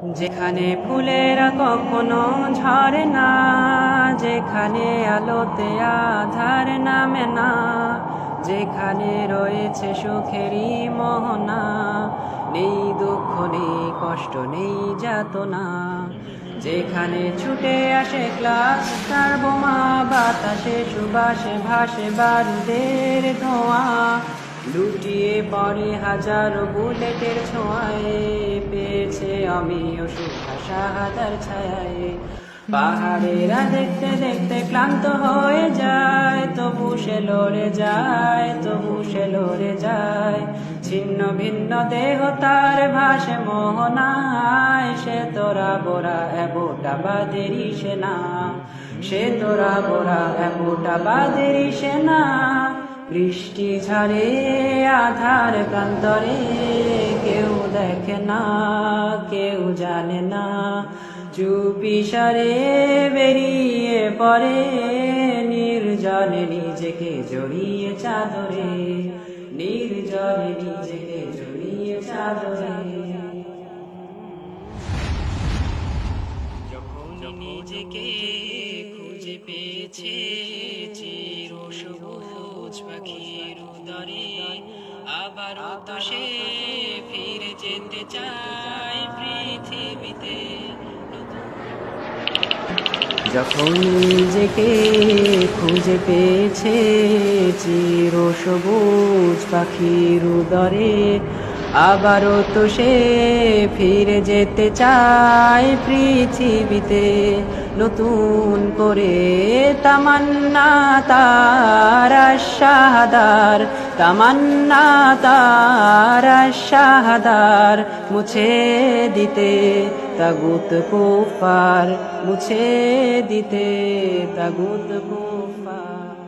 যেখানে ফুলেরা কখনো ঝরে না, যেখানে আলোতে আধার নামে না, যেখানে রয়েছে সুখেরই মোহনা, নেই দুঃখ, নেই কষ্ট, নেই যাতনা, যেখানে ছুটে আসে ক্লাস, তার বোমা, বাতাসে, সুবাসে, ভাসে বারুদের ধোঁয়া লুটিয়ে পড়ে হাজার বুলেটের ছোঁয়ায় পেয়েছে আমি সুখা শাহাদার ছায়ায়। পাহাড়েরা দেখতে দেখতে ক্লান্ত হয়ে যায়, তবু সে লড়ে যায়, তবু সে লড়ে যায়। ছিন্ন ভিন্ন দেহ তার ভাসে মোহনায়, সে তোরা বোরা এবটা বাদেরই সেনা। সে তোরা বোরা এবটা বাদেরই সেনা। বৃষ্টি ঝরে আধার প্রান্তরে কেউ দেখে না, কেউ জানে না। চুপি সারে বেরিয়ে পরে নির্জনে নিজেকে জড়িয়ে চাদরে, নির্জনে নিজেকে জড়িয়ে চাদরে। যখন নিজেকে খুঁজে পেয়েছে চির সবুজ পাখির উদরে। আবারও তো সে ফিরে যেতে চায় পৃথিবীতে। যখন নিজেকে খুঁজে পেয়েছে চির সবুজ পাখির উদরে আবারও তো সে ফিরে যেতে চায় পৃথিবীতে। নতুন করে তামান্না তার শাহাদার তামান্না তার শাহাদার মুছে দিতে, তাগুত কুফার মুছে দিতে, তাগুত কুফার।